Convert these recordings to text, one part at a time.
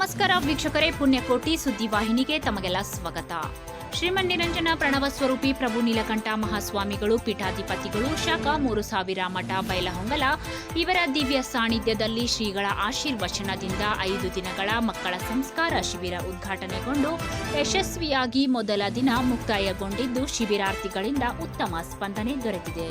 ವೀಕ್ಷಕರೇ, ಪುಣ್ಯಕೋಟಿ ಸುದ್ದಿವಾಹಿನಿಗೆ ತಮಗೆಲ್ಲ ಸ್ವಾಗತ. ಶ್ರೀಮನ್ ನಿರಂಜನ ಪ್ರಣವ ಸ್ವರೂಪಿ ಪ್ರಭು ನೀಲಕಂಠ ಮಹಾಸ್ವಾಮಿಗಳು, ಪೀಠಾಧಿಪತಿಗಳು, ಶಾಖಾ ಮೂರು ಸಾವಿರ ಮಠ ಬೈಲಹೊಂಗಲ, ಇವರ ದಿವ್ಯ ಸಾನ್ನಿಧ್ಯದಲ್ಲಿ ಶ್ರೀಗಳ ಆಶೀರ್ವಚನದಿಂದ ಐದು ದಿನಗಳ ಮಕ್ಕಳ ಸಂಸ್ಕಾರ ಶಿಬಿರ ಉದ್ಘಾಟನೆಗೊಂಡು ಯಶಸ್ವಿಯಾಗಿ ಮೊದಲ ದಿನ ಮುಕ್ತಾಯಗೊಂಡಿದ್ದು ಶಿಬಿರಾರ್ಥಿಗಳಿಂದ ಉತ್ತಮ ಸ್ಪಂದನೆ ದೊರೆತಿದೆ.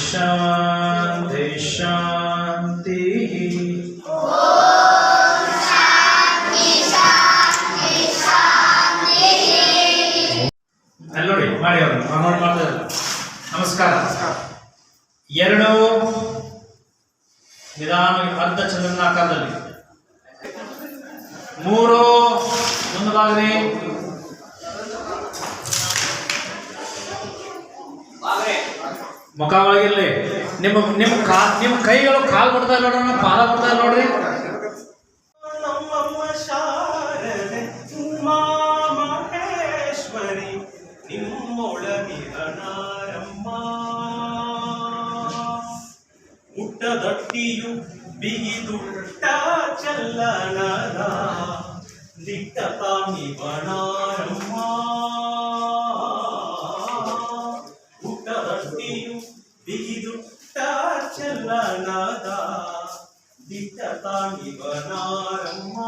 ಶಾಂತಿ ಶಾಂತಿ ಅಲ್ಲಿ ನೋಡಿ, ಮಾಡಿ ಅವರು ನೋಡಿ ಮಾಡ್ತಾರೆ ನಮಸ್ಕಾರ. ಎರಡು ನಿಧಾನವಾಗಿ ಅರ್ಧ ಚಂದ್ರನಾಕಾರದಲ್ಲಿ ಮೂರು ಒಂದು ಮುಖ ನಿಮ್ಮ ನಿಮ್ಮ ಕಾ, ನಿಮ್ಮ ಕೈಗಳು ಕಾಲು ಬಿಡ್ತಾ ಇಲ್ಲ ನೋಡ್ರಿ ಪಾದ ಬಿಡ್ತಾ ನೋಡ್ರಿ. ಮುಟ್ಟದಟ್ಟಿಯು ಬಿಗಿದುಟ್ಟ ಚಲ್ಲನ ದಿಟ್ಟ ತಾಮಿ ಬಣಾರಮ್ಮ ಬಿಗಿದು ಚಲ್ಲನದ ದಿಟ್ಟ ತಾಣಿವನಾರಮ್ಮ